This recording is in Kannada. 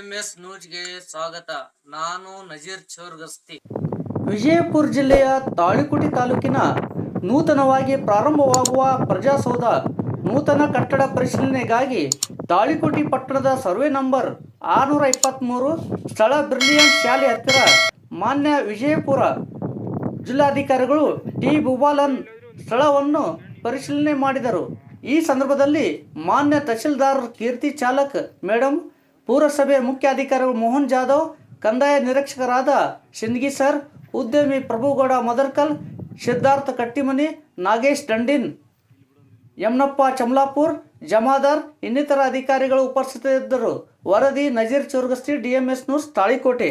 ಡಿಎಂಎಸ್ ನ್ಯೂಸ್ಗೆ ಸ್ವಾಗತ. ನಾನು ನಜೀರ್ ಚೋರ್ಗಸ್ತಿ. ವಿಜಯಪುರ ಜಿಲ್ಲೆಯ ತಾಳಿಕೋಟಿ ತಾಲೂಕಿನ ನೂತನವಾಗಿ ಪ್ರಾರಂಭವಾಗುವ ಪ್ರಜಾಸೌಧ ನೂತನ ಕಟ್ಟಡ ಪರಿಶೀಲನೆಗಾಗಿ ತಾಳಿಕೋಟಿ ಪಟ್ಟಣದ ಸರ್ವೆ ನಂಬರ್ ಆರುನೂರ ಇಪ್ಪತ್ತ್ಮೂರು ಸ್ಥಳ ಬ್ರಿಲಿಯಂಟ್ ಶಾಲೆ ಹತ್ತಿರ ಮಾನ್ಯ ವಿಜಯಪುರ ಜಿಲ್ಲಾಧಿಕಾರಿಗಳು ಟಿ ಭೂಬಾಲನ್ ಸ್ಥಳವನ್ನು ಪರಿಶೀಲನೆ ಮಾಡಿದರು. ಈ ಸಂದರ್ಭದಲ್ಲಿ ಮಾನ್ಯ ತಹಶೀಲ್ದಾರ್ ಕೀರ್ತಿ ಚಾಲಕ್ ಮೇಡಮ್ ಪುರಸಭೆ ಅಧಿಕಾರಿ ಮೋಹನ್ ಜಾಧವ್, ಕಂದಾಯ ನಿರೀಕ್ಷಕರಾದ ಶಿಂದಗಿ ಸರ್, ಉದ್ಯಮಿ ಪ್ರಭುಗೌಡ ಮದರ್ಕಲ್, ಸಿದ್ಧಾರ್ಥ ಕಟ್ಟಿಮನಿ, ನಾಗೇಶ್ ಡಂಡಿನ್ ಯಮನಪ್ಪ ಚಮಲಾಪುರ್, ಜಮಾದಾರ್ ಇನ್ನಿತರ ಅಧಿಕಾರಿಗಳು ಉಪಸ್ಥಿತರಿದ್ದರು. ವರದಿ ನಜೀರ್ ಚುರ್ಗಸ್ತಿ, ಡಿಎಂಎಸ್ ನ್ಯೂಸ್, ತಾಳಿಕೋಟೆ.